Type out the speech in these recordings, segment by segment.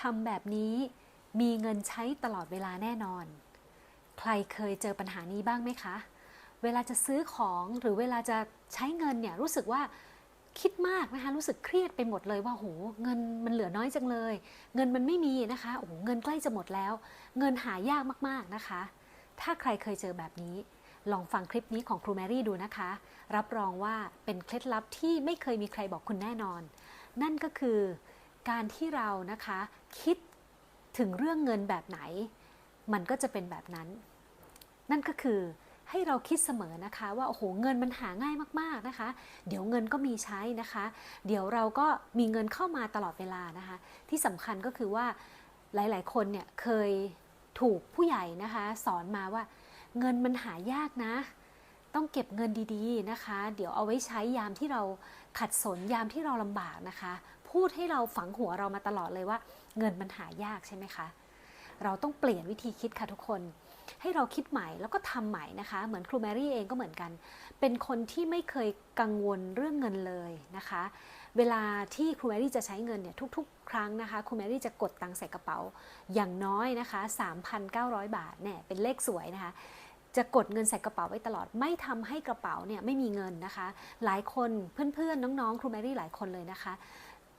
ทำแบบนี้มีเงินใช้ตลอดเวลาแน่นอน ใครเคยเจอปัญหานี้บ้างไหมคะ เวลาจะซื้อของหรือเวลาจะใช้เงินเนี่ยรู้สึกว่าคิดมากนะคะรู้สึกเครียดไปหมดเลยว่าโหเงินมันเหลือน้อยจังเลย เงินมันไม่มีนะคะโอ้โหเงินใกล้จะหมดแล้ว เงินหายากมากๆนะคะ ถ้าใครเคยเจอแบบนี้ ลองฟังคลิปนี้ของครูแมรี่ดูนะคะ รับรองว่าเป็นเคล็ดลับที่ไม่เคยมีใครบอกคุณแน่นอน นั่นก็คือ การที่เรานะคะคิดถึงเรื่องเงินแบบไหน มันก็จะเป็นแบบนั้น นั่นก็คือให้เราคิดเสมอนะคะ ว่าโอ้โหเงินมันหาง่ายมากๆนะคะ เดี๋ยวเงินก็มีใช้นะคะ เดี๋ยวเราก็มีเงินเข้ามาตลอดเวลานะคะ ที่สำคัญก็คือว่าหลายๆ คนเนี่ยเคยถูกผู้ใหญ่นะคะ สอนมาว่าเงินมันหายากนะ ต้องเก็บเงินดีๆนะคะ เดี๋ยวเอาไว้ใช้ยามที่เราขัดสนยามที่เราลำบากนะคะ พูดให้เราฝังหัวเรามาตลอดเลยว่า เงินมันหายากใช่ไหมคะ เราต้องเปลี่ยนวิธีคิดค่ะทุกคน ให้เราคิดใหม่แล้วก็ทำใหม่นะคะ เหมือนครูแมรี่เองก็เหมือนกัน เป็นคนที่ไม่เคยกังวลเรื่องเงินเลยนะคะ เวลาที่ครูแมรี่จะใช้เงินเนี่ยทุก ๆ ครั้งนะคะครูแมรี่จะกดตังค์ใส่กระเป๋าอย่างน้อยนะคะ 3,900 บาทเนี่ยเป็นเลขสวยนะคะ จะกดเงินใส่กระเป๋าไว้ตลอด ไม่ทำให้กระเป๋าเนี่ยไม่มีเงินนะคะ หลายคนเพื่อนๆน้องๆ ครูแมรี่หลายคนเลยนะคะ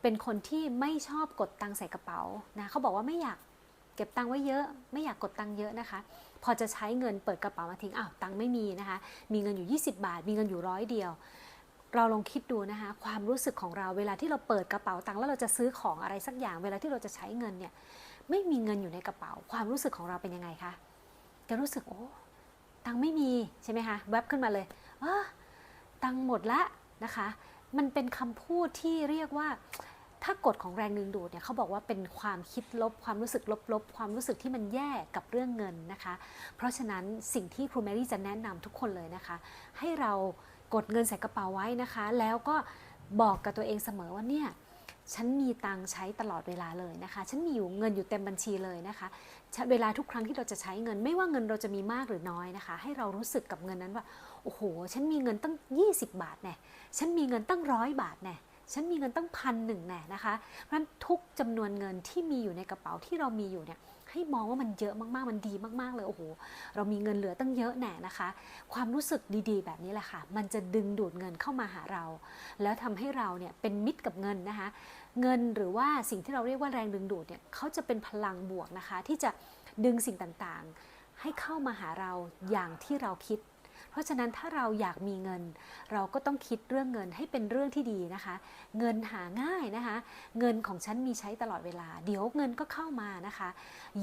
เป็นคนที่ไม่ชอบกดตังค์ใส่กระเป๋านะเขาบอกว่าไม่อยากเก็บตังค์ไว้เยอะ ไม่อยากกดตังค์เยอะนะคะ พอจะใช้เงินเปิดกระเป๋ามาทิ้งอ้าวตังค์ไม่มีนะคะ มีเงินอยู่ 20 บาท มีเงินอยู่ร้อยเดียว เราลองคิดดูนะคะ ความรู้สึกของเราเวลาที่เราเปิดกระเป๋าตังค์แล้วเราจะซื้อของอะไรสักอย่าง เวลาที่เราจะใช้เงินเนี่ยไม่มีเงินอยู่ในกระเป๋า ความรู้สึกของเราเป็นยังไงคะจะรู้สึกโอ้ ตังไม่มีใช่ไหมคะแวบขึ้นมาเลยเออตังหมดละนะคะ มันเป็นคำพูดที่เรียกว่าถ้ากฎของแรงดึงดูดเนี่ยเขาบอกว่าเป็นความคิดลบ ความรู้สึกลบๆ ความรู้สึกที่มันแย่กับเรื่องเงินนะคะ เพราะฉะนั้นสิ่งที่ครูแมรี่จะแนะนำทุกคนเลยนะคะ ให้เรากดเงินใส่กระเป๋าไว้นะคะ แล้วก็บอกกับตัวเองเสมอว่าเนี่ย ฉันมีตังใช้ตลอดเวลาเลยนะคะ ฉันมีอยู่เงินอยู่เต็มบัญชีเลยนะคะ เวลาทุกครั้งที่เราจะใช้เงิน ไม่ว่าเงินเราจะมีมากหรือน้อยนะคะ ให้เรารู้สึกกับเงินนั้นว่า โอ้โห ฉันมีเงินตั้ง 20 บาทแน่ ฉันมีเงินตั้งร้อยบาทแน่ ฉันมีเงินตั้งพันหนึ่งแน่นะคะ เพราะฉะนั้นทุกจำนวนเงินที่มีอยู่ในกระเป๋าที่เรามีอยู่เนี่ย ให้มองว่ามันเยอะมากๆ มันดีมากๆเลยโอ้โหเรามีเงินเหลือตั้งเยอะแน่นะคะ ความรู้สึกดีๆ แบบนี้แหละค่ะ มันจะดึงดูดเงินเข้ามาหาเรา แล้วทำให้เราเนี่ยเป็นมิตรกับเงินนะคะ เงินหรือว่าสิ่งที่เราเรียกว่าแรงดึงดูดเนี่ยเขาจะเป็นพลังบวกนะคะ ที่จะดึงสิ่งต่างๆ ให้เข้ามาหาเราอย่างที่เราคิด เพราะฉะนั้นถ้าเราอยากมีเงิน เราก็ต้องคิดเรื่องเงินให้เป็นเรื่องที่ดีนะคะ เงินหาง่ายนะคะ เงินของฉันมีใช้ตลอดเวลา เดี๋ยวเงินก็เข้ามานะคะ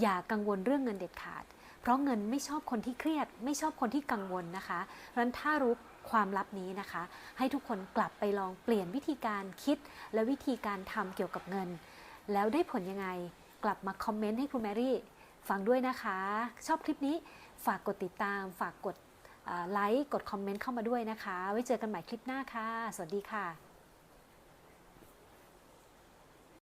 อย่ากังวลเรื่องเงินเด็ดขาด เพราะเงินไม่ชอบคนที่เครียด ไม่ชอบคนที่กังวลนะคะรันถ้ารู้ความลับนี้นะคะ ให้ทุกคนกลับไปลองเปลี่ยนวิธีการคิด และวิธีการทำเกี่ยวกับเงิน แล้วได้ผลยังไงกลับมาคอมเมนต์ให้ครูแมรี่ฟังด้วยนะคะ ชอบคลิปนี้ฝากกดติดตาม ฝากกด ไลค์กดคอมเมนต์เข้ามาด้วยนะคะ ไว้เจอกันใหม่คลิปหน้าค่ะ สวัสดีค่ะ